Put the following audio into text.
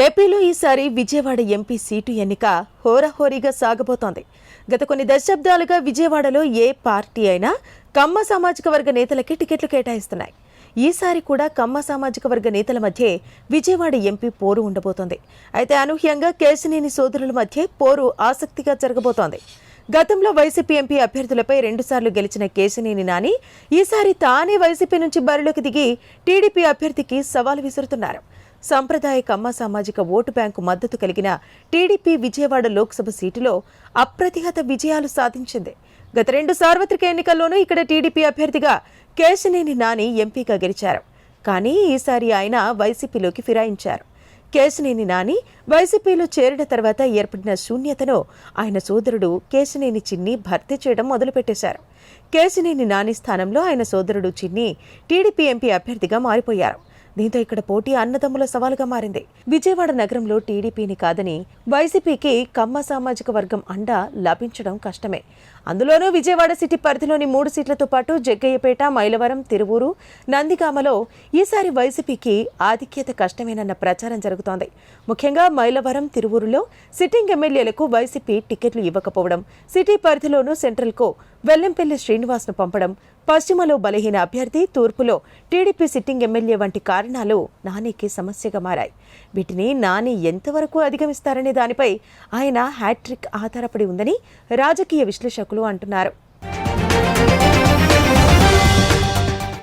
ఏపీలో ఈసారి Vijayawada MP seat ఎన్నిక హోరాహోరీగా సాగబోతోంది. గత కొన్ని దశాబ్దాలుగా విజయవాడలో ఏ పార్టీ అయినా కమ్మ సామాజిక వర్గ నేతలకి టికెట్లు కేటాయిస్తున్నాయి. ఈసారి కూడా కమ్మ సామాజిక వర్గ నేతల మధ్య విజయవాడ ఎంపీ పోరు ఉండబోతోంది. అయితే అనూహ్యంగా కేశినేని సోదరుల మధ్య పోరు ఆసక్తిగా జరగబోతోంది. గతంలో వైసీపీ ఎంపీ అభ్యర్థులపై రెండుసార్లు గెలిచిన కేశినేని నాని ఈసారి తానే వైసీపీ నుంచి బరిలోకి దిగి టీడీపీ అభ్యర్థికి సవాల్ విసురుతున్నారు. సంప్రదాయ కమ్మ సామాజిక ఓటు బ్యాంకు మద్దతు కలిగిన టీడీపీ విజయవాడ లోక్సభ సీటులో అప్రతిహత విజయాలు సాధించింది. గత రెండు సార్వత్రిక ఎన్నికల్లోనూ ఇక్కడ టీడీపీ అభ్యర్థిగా కేశినేని నాని ఎంపీగా గెలిచారు. కానీ ఈసారి ఆయన వైసీపీలోకి ఫిరాయించారు. కేశినేని నాని వైసీపీలో చేరిన తర్వాత ఏర్పడిన శూన్యతను ఆయన సోదరుడు కేశినేని చిన్ని భర్తీ చేయడం మొదలుపెట్టేశారు. కేశినేని నాని స్థానంలో ఆయన సోదరుడు చిన్ని టీడీపీ ఎంపీ అభ్యర్థిగా మారిపోయారు. దీంతో ఇక్కడ పోటీ అన్నదమ్ముల సవాలుగా మారింది. విజయవాడ నగరంలో టీడీపీని కాదని వైసీపీకి కమ్మ సామాజిక వర్గం అండ లభించడం కష్టమే. అందులోనూ విజయవాడ సిటీ పరిధిలోని మూడు సీట్లతో పాటు జగ్గయ్యపేట మైలవరం తిరువూరు నందిగామలో ఈసారి వైసీపీకి ఆధిక్యత కష్టమేనన్న ప్రచారం జరుగుతోంది. ముఖ్యంగా మైలవరం తిరువూరులో సిట్టింగ్ ఎమ్మెల్యేలకు వైసీపీ టికెట్లు ఇవ్వకపోవడం సిటీ పరిధిలోనూ సెంట్రల్కు వెల్లంపల్లి శ్రీనివాస్ను పంపడం పశ్చిమలో బలహీన అభ్యర్థి తూర్పులో టీడీపీ సిట్టింగ్ ఎమ్మెల్యే వంటి కారణాలు నానికి సమస్యగా మారాయి. వీటిని నాని ఎంతవరకు అధిగమిస్తారనే దానిపై ఆయన హ్యాట్రిక్ ఆధారపడి ఉందని రాజకీయ విశ్లేషకులు అంటున్నారు.